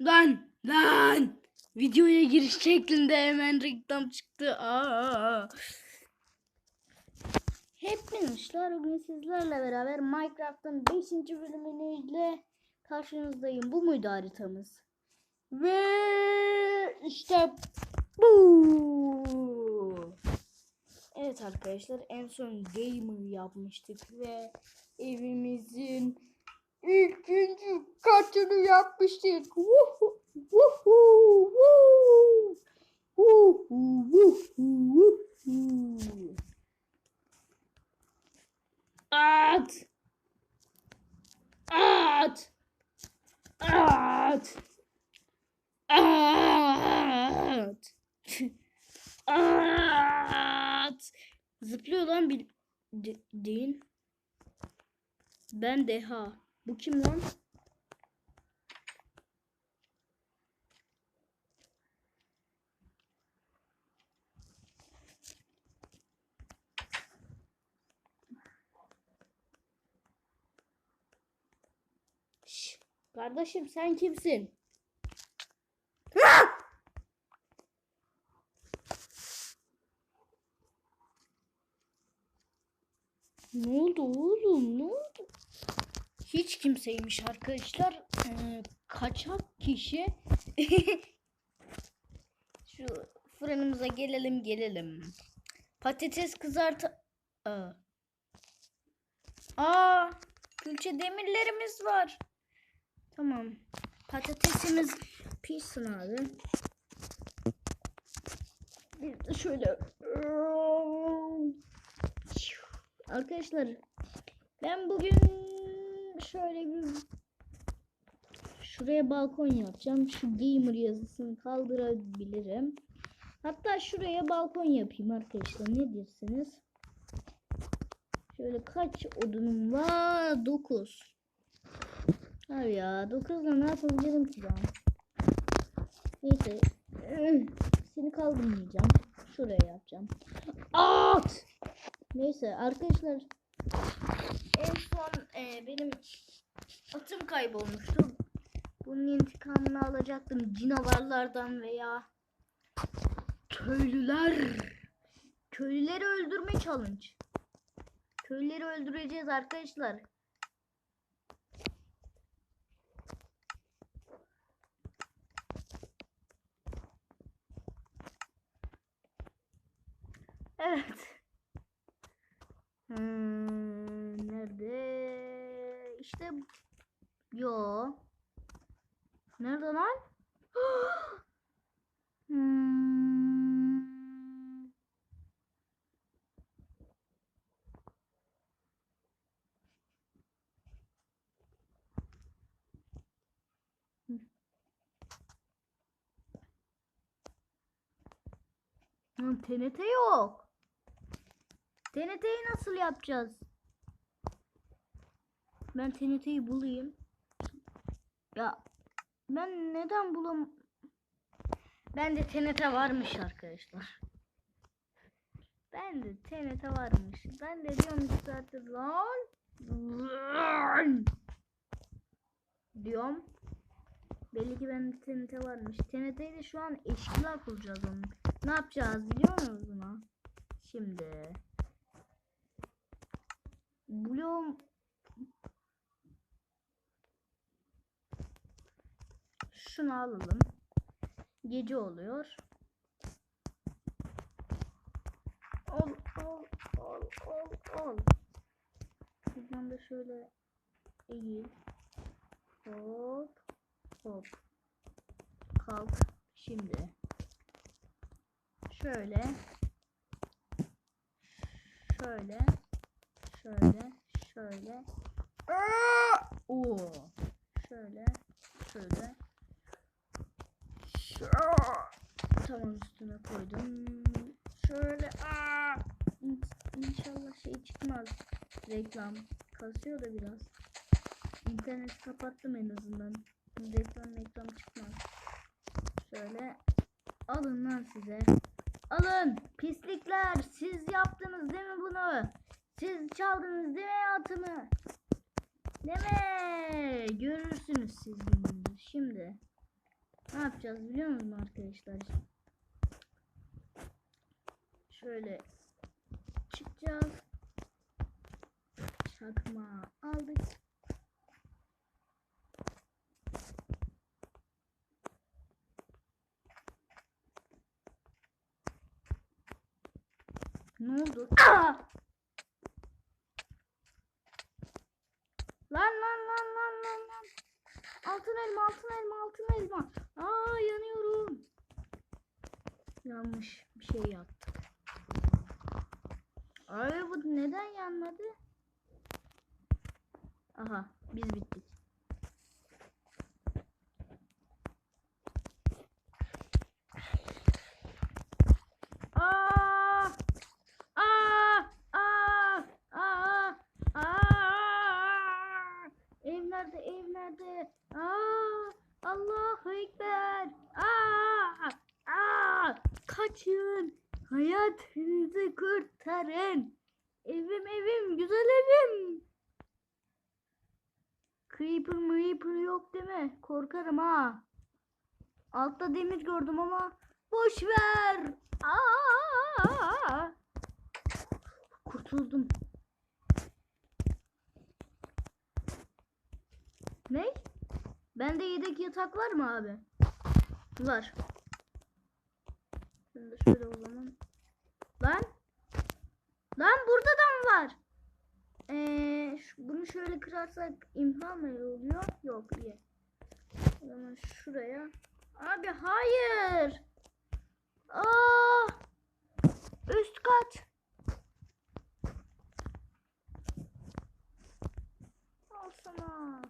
Lan lan. Videoya giriş şeklinde hemen reklam çıktı. Aa. Hepinizler bugün sizlerle beraber Minecraft'ın 5. bölümüyle karşınızdayım. Bu muydu haritamız? Ve işte bu. Evet arkadaşlar en son gamer yapmıştık ve evimizin ikinci katını yapmıştık. Woohoo, woohoo, woo. Woohoo, woohoo, woohoo. At. At. At. At. At. Zıplıyor lan bir de, değil. Ben deha. Bu kim lan? Kardeşim sen kimsin? Ne oldu oğlum? Ne oldu? Hiç kimseymiş arkadaşlar. Ee, kaçak kişi. Şu fırınımıza gelelim gelelim. Patates kızart... Aa. Külçe demirlerimiz var. Tamam. Patatesimiz pişsin abi. Şöyle Arkadaşlar ben bugün şöyle bir şuraya balkon yapacağım. Şu gamer yazısını kaldırabilirim. Hatta şuraya balkon yapayım arkadaşlar. Ne dersiniz? Şöyle kaç odunum var? 9. Abi ya 9 ne yapabilirim ki ben? Neyse. Seni kaldırmayacağım. Şuraya yapacağım. At! Neyse arkadaşlar en son e, benim atım kaybolmuştu. Bunun intikamını alacaktım cinavarlardan veya köylüler. Köylüleri öldürme challenge. Köylüleri öldüreceğiz arkadaşlar. Evet. Hmm, nerede? İşte yo. Nerede lan? hmm. TNT yok. TNT'yi nasıl yapacağız? Ben TNT'yi bulayım. Ya ben neden bulam? Ben de TNT varmış arkadaşlar. Ben de TNT varmış. Ben de diyorum zaten lan. Diyorum. Belli ki bende TNT varmış. TNT'yi de şu an eşkıya kuracağız onu. Ne yapacağız biliyor musunuz buna? Şimdi. Bloom Şunu alalım. Gece oluyor. Ol ol ol ol ol. Buradan da şöyle eğil. Hop hop. Kalk. Şimdi. Şöyle. Şöyle. Şöyle. Şöyle. Oo. Şöyle. Şöyle. Tamam üstüne koydum. Şöyle. Aa! İn- İnşallah şey çıkmaz. Reklam. Kasıyor da biraz. İnterneti kapattım en azından. Reklam reklam çıkmaz. Şöyle. Alın lan size. Alın pislikler siz yaptınız değil mi bunu? Siz çaldınız değil mi atımı? Değil mi? Görürsünüz siz gününüzü. Şimdi Ne yapacağız biliyor musunuz arkadaşlar? Şöyle çıkacağız. Çakma aldık. Ne oldu? Aa! Lan lan lan lan lan lan. Altın elma, altın elma, altın elma. Aa yanıyorum. Yanlış bir şey yaptık. Ay bu neden yanmadı? Aha biz bittik. Aa! Aa! Aa! Aa! Aa! Ev nerede? Ev nerede? Aa! Allahu Ekber! Aa! Aa! Kaçın! Hayatınızı kurtarın! Evim evim güzel evim! Creeper Creeper yok değil mi? Korkarım ha. Altta demir gördüm ama boş ver. Kurtuldum. Ne? Bende yedek yatak var mı abi? Var. Şöyle o zaman. Lan. Lan burada da mı var? Ee, bunu şöyle kırarsak imha mı oluyor? Yok iyi. O zaman şuraya. Abi hayır. Aa! Üst kat. Al.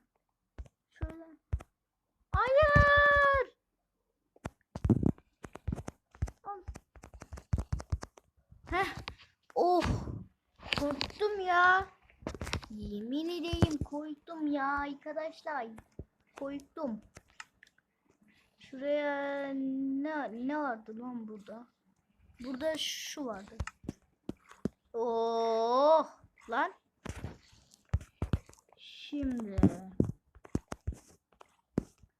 Şöyle. Hayır. Al. Heh. Oh. Korktum ya. Yemin edeyim korktum ya arkadaşlar. Korktum. Şuraya ne ne vardı lan burada? Burada şu vardı. Oh lan. Şimdi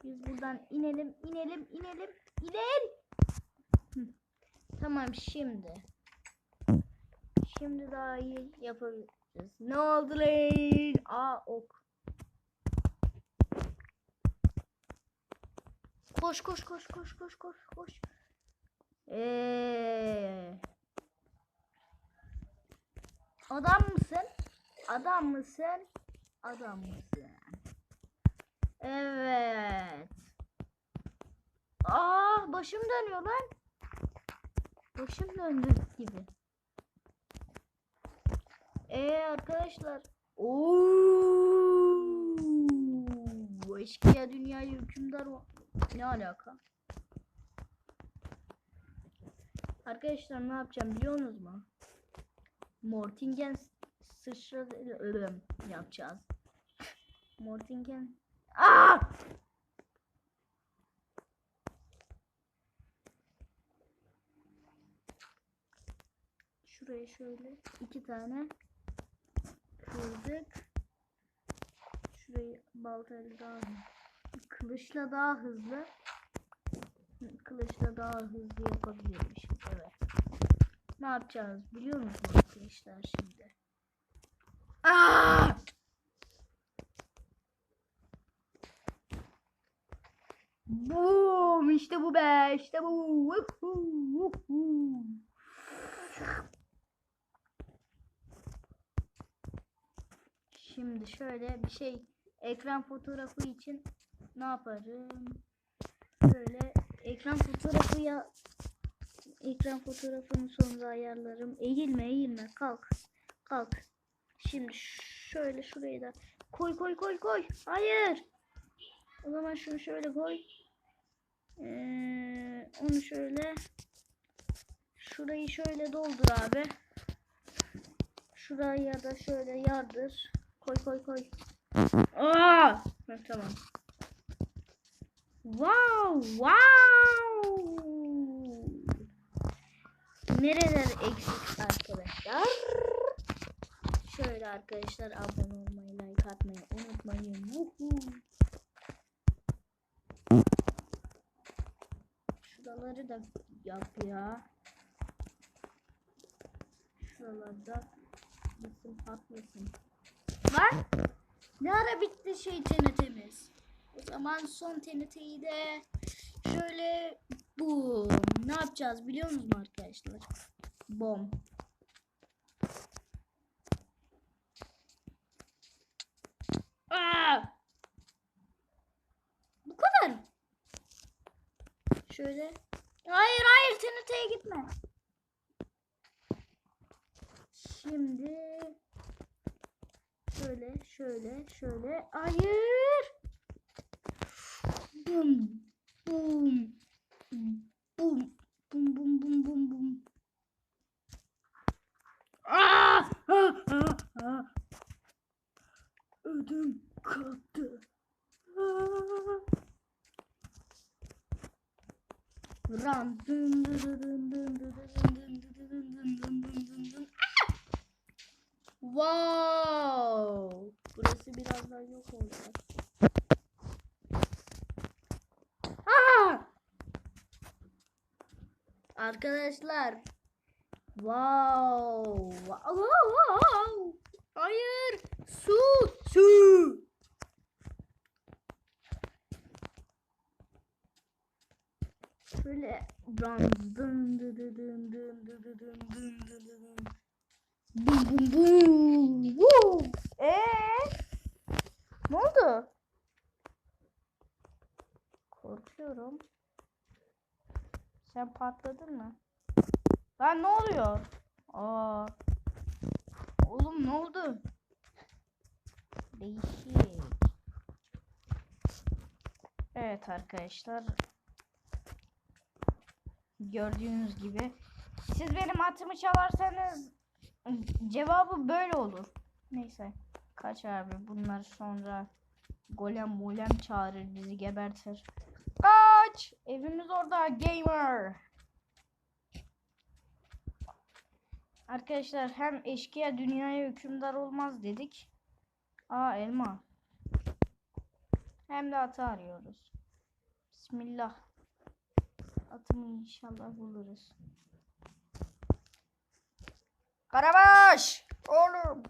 biz buradan inelim, inelim, inelim, inelim. Tamam şimdi. Şimdi daha iyi yapabiliriz. Ne oldu lan? Aa ok. Koş koş koş koş koş koş koş. Ee, adam mısın? Adam mısın? Adam mısın? Evet. Aa başım dönüyor lan. Başım döndü gibi. Ee arkadaşlar. Oo, eşkıya dünyaya hükümdar. Ne alaka? Arkadaşlar ne yapacağım biliyor musunuz mu? Mortingen sıçradı ölüm yapacağız. Mortingen Aa! Şuraya şöyle iki tane kırdık. Şurayı baltayla daha kılıçla daha hızlı kılıçla daha hızlı yapabilirmişim. Evet. Ne yapacağız biliyor musunuz arkadaşlar şimdi? Aa! Boom! İşte bu be! İşte bu! Şimdi şöyle bir şey ekran fotoğrafı için ne yaparım? Şöyle ekran fotoğrafı ya ekran fotoğrafını sonra ayarlarım. Eğilme eğilme kalk. Kalk. Şimdi şöyle şurayı da koy koy koy koy. Hayır. O zaman şunu şöyle koy. Ee, onu şöyle şurayı şöyle doldur abi. Şuraya da şöyle yardır. Koy koy koy. Aa! Ha, tamam. Wow, wow. Nereler eksik arkadaşlar? Şöyle arkadaşlar abone olmayı, like atmayı unutmayın. Şuraları da yap ya. Şuralarda gitsin patlasın. Lan! Ne ara bitti şey TNT'miz? O zaman son TNT'yi de şöyle bu ne yapacağız biliyor musunuz arkadaşlar? Bom. Aa! Bu kadar. Şöyle. Hayır hayır TNT'ye gitme. Şimdi şöyle şöyle şöyle. Hayır. Bum bum bum bum bum bum bum bum. Aa! Ah, ah, ah. Ödüm kalktı. Aa! Run. Dın dın dın dın dın dın dın dın dın dın dın dın dın. Ah! Wow. Burası birazdan yok olacak. Aa! Arkadaşlar. Wow. Wow. wow. Hayır. Su. Su. Şöyle dın dın dın dın dın dın dın dın dın dın dın. Bum bum bum. Woo. Ee? Ne oldu? Korkuyorum. Sen patladın mı? Lan ne oluyor? Aa. Oğlum ne oldu? Değişik. Evet arkadaşlar. Gördüğünüz gibi. Siz benim atımı çalarsanız cevabı böyle olur. Neyse. Kaç abi bunlar sonra golem molem çağırır bizi gebertir. Kaç! Evimiz orada gamer. Arkadaşlar hem eşkıya dünyaya hükümdar olmaz dedik. Aa elma. Hem de atı arıyoruz. Bismillah. Atımı inşallah buluruz. Karabaş! Oğlum!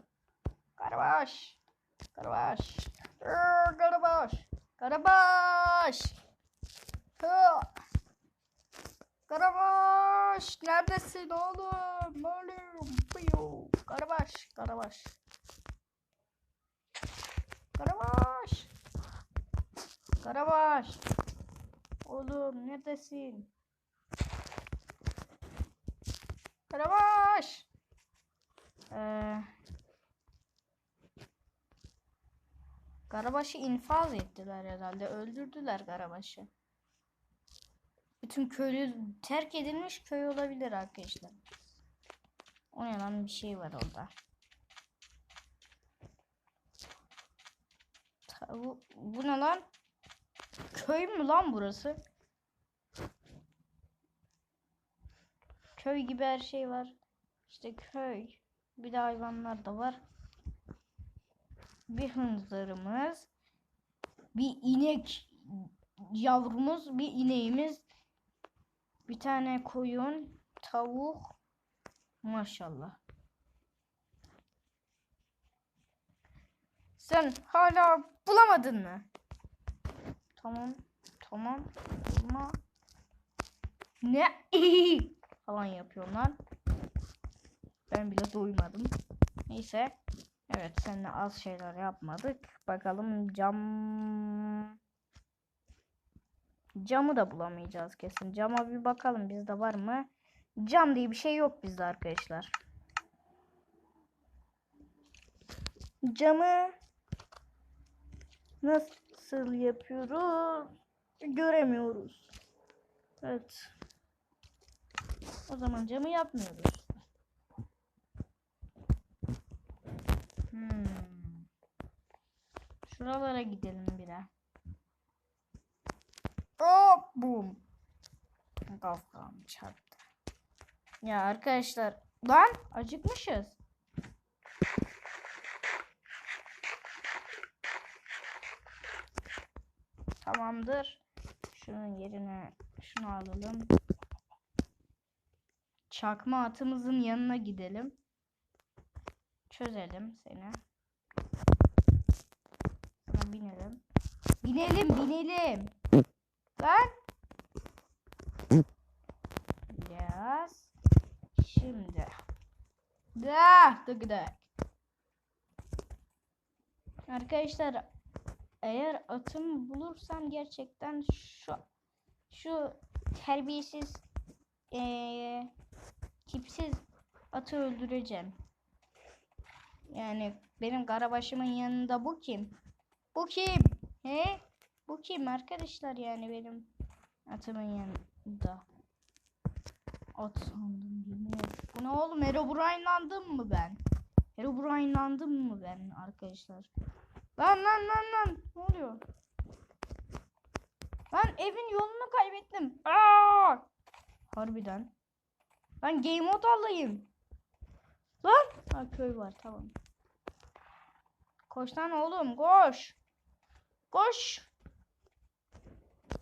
Karabaş! Karabaş! Ee, Karabaş! Karabaş! Karabaş! Neredesin oğlum? Oğlum! Karabaş! Karabaş! Karabaş! Karabaş! Oğlum neredesin? Karabaş! Ee, Karabaş'ı infaz ettiler herhalde. Öldürdüler Karabaş'ı. Bütün köylü terk edilmiş köy olabilir arkadaşlar. O ne lan bir şey var orada. Bu, bu ne lan? Köy mü lan burası? Köy gibi her şey var. İşte köy. Bir de hayvanlar da var. Bir hınzırımız. Bir inek yavrumuz. Bir ineğimiz. Bir tane koyun. Tavuk. Maşallah. Sen hala bulamadın mı? Tamam. Tamam. Bulma. Ne? falan yapıyorlar. Ben bile duymadım. Neyse. Evet seninle az şeyler yapmadık. Bakalım cam... Camı da bulamayacağız kesin. Cama bir bakalım bizde var mı? Cam diye bir şey yok bizde arkadaşlar. Camı nasıl yapıyoruz? Göremiyoruz. Evet. O zaman camı yapmıyoruz. Hmm. Şuralara gidelim bir de. Hop bum. Kafam çarptı. Ya arkadaşlar lan acıkmışız. Tamamdır. Şunun yerine Şunu alalım. Çakma atımızın yanına gidelim. Çözelim seni. Sana binelim. Binelim binelim. Lan. Biraz. Şimdi. Da, tık tık. Arkadaşlar eğer atımı bulursam gerçekten şu şu terbiyesiz eee, tipsiz atı öldüreceğim. Yani benim karabaşımın yanında bu kim? Bu kim? He? Bu kim arkadaşlar yani benim atımın yanında? At sandım ederim. Bu ne oğlum? Herobrine'landım mı ben? Herobrine'landım mı ben arkadaşlar? Lan lan lan lan. Ne oluyor? Lan evin yolunu kaybettim. Aa! Harbiden. Ben game mode alayım. Lan. Ha köy var tamam. Koş lan oğlum koş. Koş.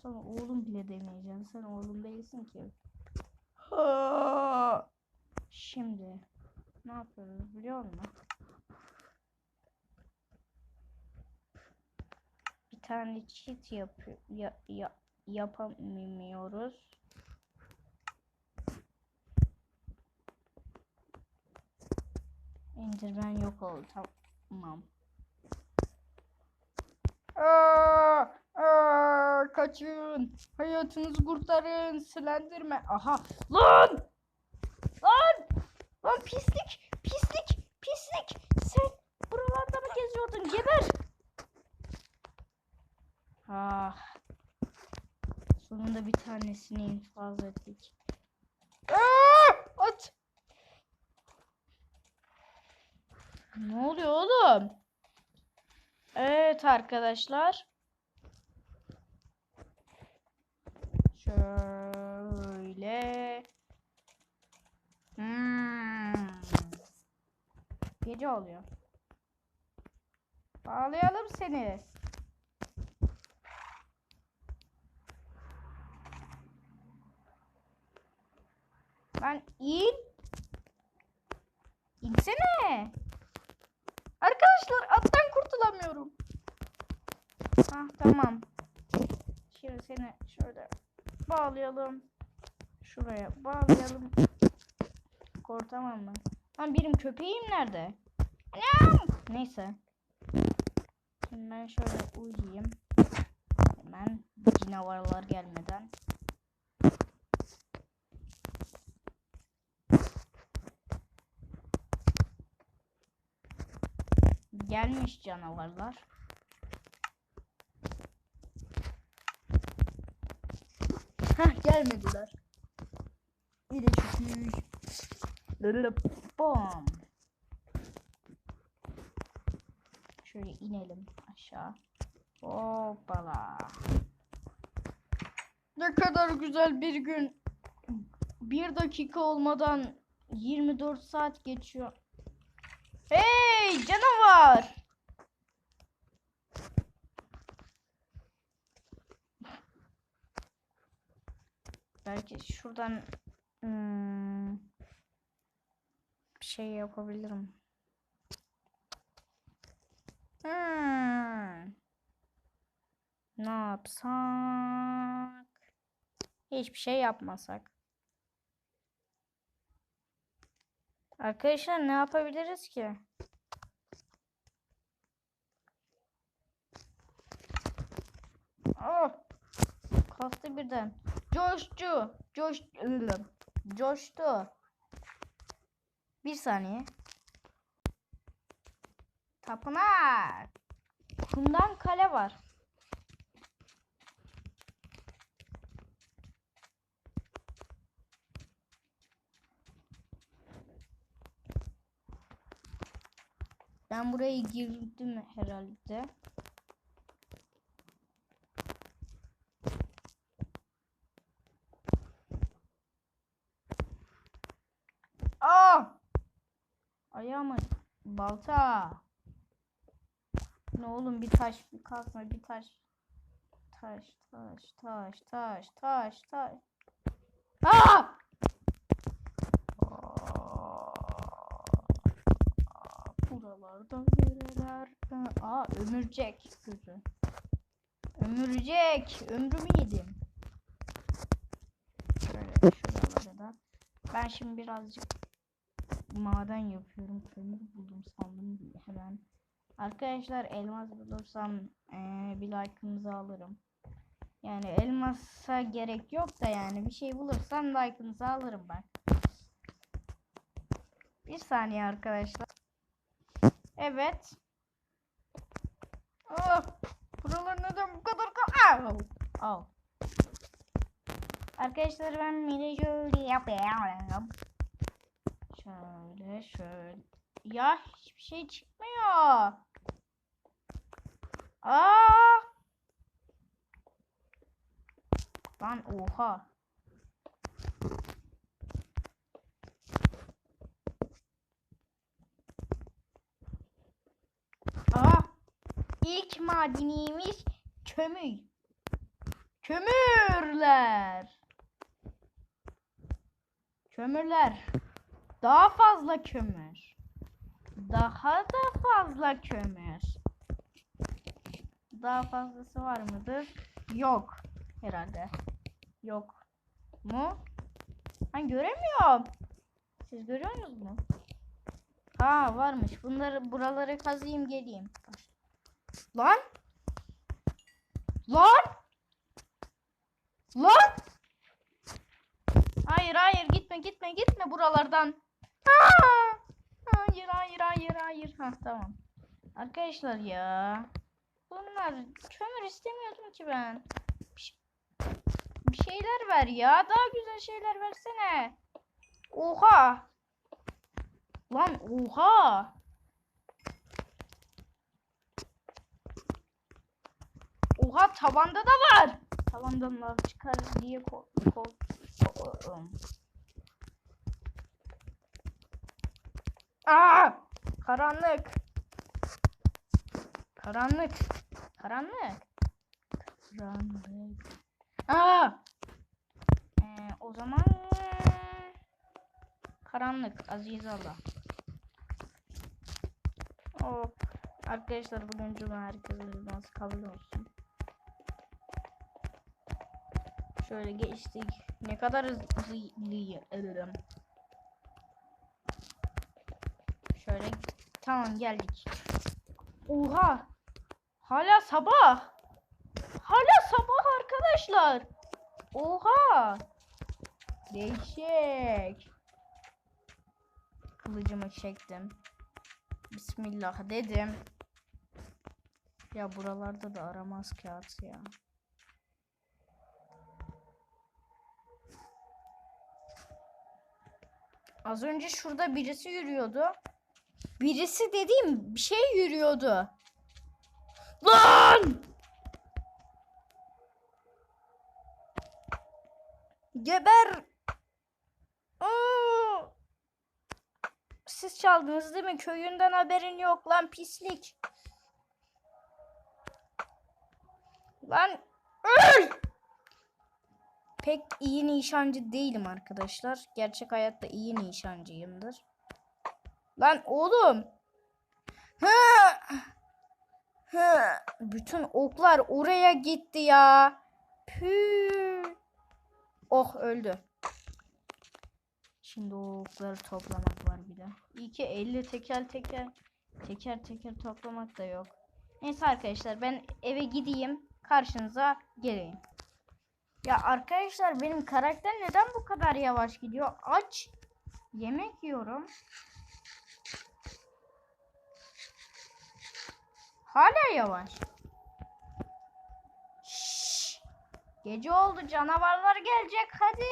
Sana oğlum bile demeyeceksin. Sen oğlum değilsin ki. Ha! Şimdi ne yapıyoruz biliyor musun? Bir tane cheat yapıyor ya, ya, yapamıyoruz. Enderman yok oldu tamam. Aa, aa, kaçın. Hayatınızı kurtarın. Slenderman. Aha. Lan! Lan! Lan pislik! Pislik! Pislik! Sen buralarda mı geziyordun? Geber! Ah. Sonunda bir tanesini infaz ettik. Aa! At! Ne oluyor oğlum? Evet arkadaşlar. Şöyle. Hmm. Gece oluyor. Bağlayalım seni. Ben in. İnsene. Arkadaşlar attan kurtulamıyorum. Ah tamam. Şimdi seni şöyle bağlayalım. Şuraya bağlayalım. Kurtamam mı? Lan benim köpeğim nerede? Neyse. Şimdi ben şöyle uyuyayım. Hemen canavarlar gelmeden. Gelmiş canavarlar. Gelmediler. Şükür. Lılıp bom. Şöyle inelim aşağı. Hoppala. Ne kadar güzel bir gün. Bir dakika olmadan 24 saat geçiyor. Hey canavar. Belki şuradan hmm, bir şey yapabilirim. Hmm. Ne yapsak? Hiçbir şey yapmasak. Arkadaşlar ne yapabiliriz ki? Oh! Kalktı birden. Coştu. Coş coştu. Bir saniye. Tapınak. Kumdan kale var. Ben buraya girdim herhalde. Aa! Ayağıma balta. Ne oğlum bir taş bir kalkma bir taş. taş, taş, taş, taş, taş, taş. Aa! Aa, Buralarda nereler? Aa, ömürcek sözü. Ömürcek. Ömrümü yedim. Şöyle şuraları da. Ben şimdi birazcık maden yapıyorum. Kömür buldum sandım hemen. Arkadaşlar elmas bulursam eee, bir like'ınızı alırım. Yani elmasa gerek yok da yani bir şey bulursam like'ınızı alırım ben. Bir saniye arkadaşlar. Evet. Ah, buralar neden bu kadar ka- Au! Au. Arkadaşlar ben minijölü yapıyorum. Şöyle şöyle. Ya hiçbir şey çıkmıyor. Aa! Lan oha. Aa! İlk madenimiz kömür. Kömürler. Kömürler. Daha fazla kömür. Daha da fazla kömür. Daha fazlası var mıdır? Yok. Herhalde. Yok. Mu? Ben göremiyorum. Siz görüyorsunuz mu? Ha varmış. Bunları buraları kazıyım geleyim. Lan! Lan! Lan! Hayır hayır gitme gitme gitme buralardan. Aa! Hayır hayır hayır hayır. Ha tamam. Arkadaşlar ya. Bunlar kömür istemiyordum ki ben. Bir, şeyler ver ya. Daha güzel şeyler versene. Oha. Lan oha. Oha tavanda da var. Tavandan lav çıkar diye kork korkuyorum. Aa! Karanlık. Karanlık. Karanlık. Karanlık. Aa! Ee, o zaman karanlık Aziz Allah. Hop. Arkadaşlar bugün cuma herkese nasıl kabul olsun. Şöyle geçtik. Ne kadar hızlıyım. Şöyle tamam geldik. Oha! Hala sabah. Hala sabah arkadaşlar. Oha! Değişik. Kılıcımı çektim. Bismillah dedim. Ya buralarda da aramaz kağıt ya. Az önce şurada birisi yürüyordu. Birisi dediğim bir şey yürüyordu. Lan! Geber! Aa! Siz çaldınız değil mi? Köyünden haberin yok lan pislik. Lan öl! Pek iyi nişancı değilim arkadaşlar. Gerçek hayatta iyi nişancıyımdır. Lan oğlum. Hı! Hı! Bütün oklar oraya gitti ya. Püh. Oh öldü. Şimdi okları toplamak var bir de. İyi ki 50 teker teker teker teker toplamak da yok. Neyse arkadaşlar ben eve gideyim. Karşınıza geleyim. Ya arkadaşlar benim karakter neden bu kadar yavaş gidiyor? Aç. Yemek yiyorum. Hala yavaş. Şşş. Gece oldu canavarlar gelecek hadi.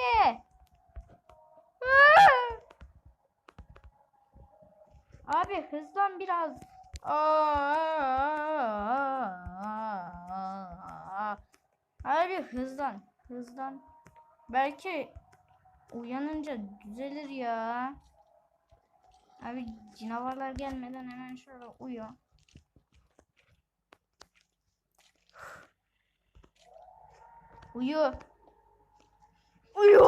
Abi hızlan biraz. Abi hızlan. Hızlan. Belki uyanınca düzelir ya. Abi canavarlar gelmeden hemen şöyle uyu. Uyu. Uyu.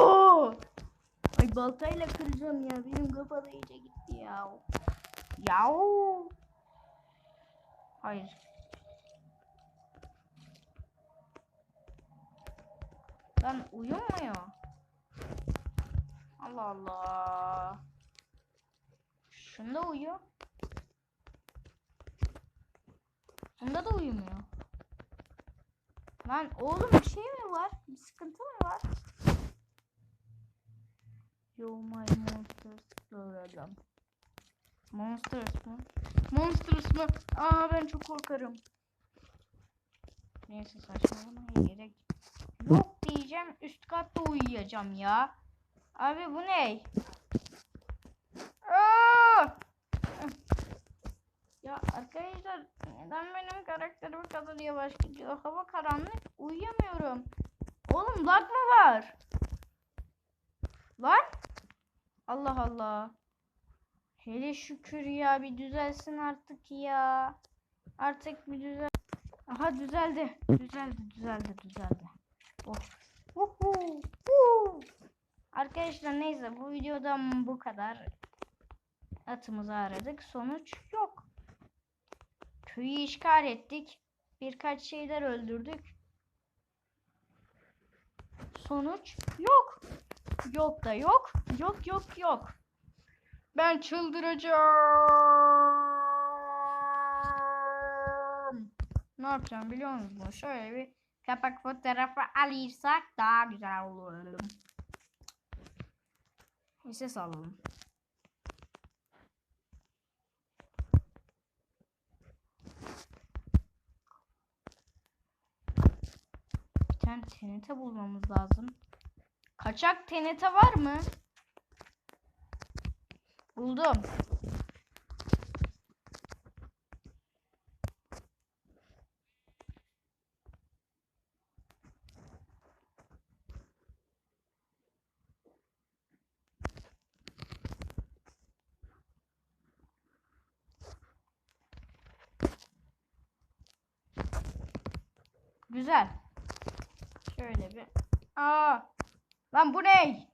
Ay baltayla kıracağım ya. Benim kafa da iyice gitti ya. Yahu. Hayır. Lan uyumuyor. Allah Allah. Şunda uyuyor. Bunda da uyumuyor. Lan oğlum bir şey mi var? Bir sıkıntı mı var? Yo my monsters. Böyle. Monsters mı? Monsters mı? Aa ben çok korkarım. Neyse saçmalamaya gerek yok diyeceğim. Üst katta uyuyacağım ya. Abi bu ne? Aa! Ya arkadaşlar neden benim karakterim kadar yavaş gidiyor? Hava karanlık uyuyamıyorum. Oğlum lag mı var? Lan? Allah Allah. Hele şükür ya bir düzelsin artık ya. Artık bir düzel. Aha düzeldi. Düzeldi düzeldi düzeldi. Oh. Uhu. Uhu. Arkadaşlar neyse bu videodan bu kadar. Atımızı aradık. Sonuç yok. Köyü işgal ettik. Birkaç şeyler öldürdük. Sonuç yok. Yok da yok. Yok yok yok. Ben çıldıracağım. Ne yapacağım biliyor musunuz? Şöyle bir kapak fotoğrafı alırsak daha güzel olur. Bir ses alalım. Tane TNT bulmamız lazım. Kaçak TNT var mı? Buldum. Güzel. Şöyle bir. Aa! Lan bu ne?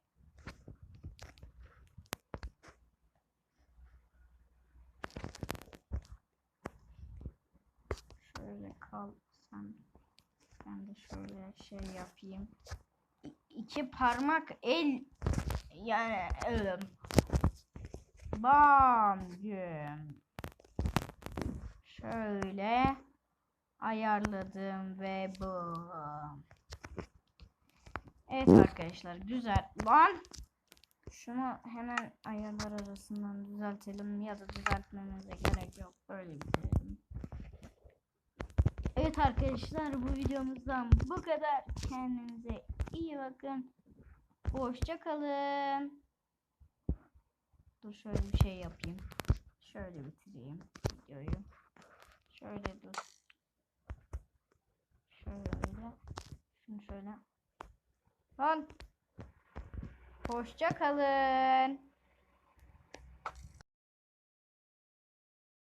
Şöyle kal sen. Ben de şöyle şey yapayım. İ- parmak el yani elim. Bam güm. Şöyle ayarladım ve bu. Evet arkadaşlar güzel. Lan şunu hemen ayarlar arasından düzeltelim ya da düzeltmemize gerek yok. Böyle bitirelim. Evet arkadaşlar bu videomuzdan bu kadar. Kendinize iyi bakın. Hoşça kalın. Dur şöyle bir şey yapayım. Şöyle bitireyim videoyu. Şöyle dur. Şöyle. Şunu şöyle. Lan. Hoşça kalın.